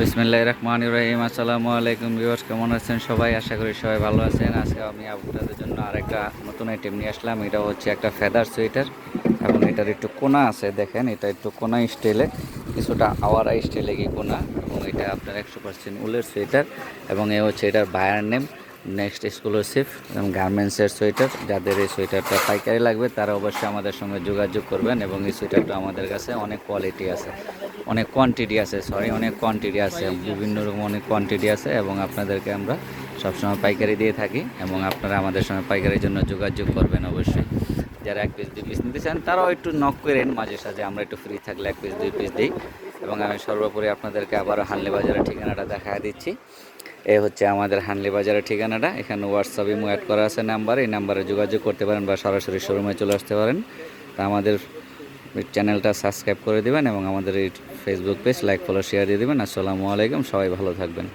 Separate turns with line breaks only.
বিসমিল্লাহ রহমান ইব্রাহিম আসসালামু আলাইকুম ভিউয়ার্স, কেমন আছেন সবাই? আশা করি সবাই ভালো আছেন। আজকে আমি আপনাদের জন্য আরেকটা নতুন আইটেম নিয়ে আসলাম। এটা হচ্ছে একটা ফেদার সোয়েটার এবং এটার একটু কোনা আছে, দেখেন, এটা একটু কোনা স্টাইলে, কিছুটা আওয়ারা স্টাইলে কি কোনা, এবং এটা আপনার একশো পার্সেন্ট উলের সোয়েটার এবং এ হচ্ছে এটার বায়ার নেম, নেক্সট এক্সক্লুসিভ এবং গার্মেন্টসের সোয়েটার যাদের এই সোয়েটারটা পাইকারি লাগবে, তারা অবশ্যই আমাদের সঙ্গে যোগাযোগ করবেন, এবং এই সোয়েটারটা আমাদের কাছে অনেক কোয়ালিটি আছে। অনেক কোয়ান্টিটি আছে সরি অনেক কোয়ান্টিটি আছে, বিভিন্ন রকম অনেক কোয়ান্টিটি আছে এবং আপনাদেরকে আমরা সবসময় পাইকারি দিয়ে থাকি এবং আপনারা আমাদের সঙ্গে পাইকারির জন্য যোগাযোগ করবেন অবশ্যই। যারা এক পিস দুই পিস নিতে চান, তারাও একটু নক করেন মাঝে সাঝে, আমরা একটু ফ্রি থাকলে এক পিস দুই পিস দিই এবং আমি সর্বোপরি আপনাদেরকে আবারও হানলি বাজারের ঠিকানাটা দেখা দিচ্ছি। এ হচ্ছে আমাদের হানলি বাজারের ঠিকানাটা, এখানে হোয়াটসঅ্যাপ ইমো অ্যাড করা আছে নাম্বার এই নাম্বারে যোগাযোগ করতে পারেন বা সরাসরি শোরুমে চলে আসতে পারেন। তা আমাদের চ্যানেলটা সাবস্ক্রাইব করে দেবেন এবং আমাদের এই Facebook page like follow share দিয়ে দেবেন। আসসালামু আলাইকুম, সবাই ভালো থাকবেন।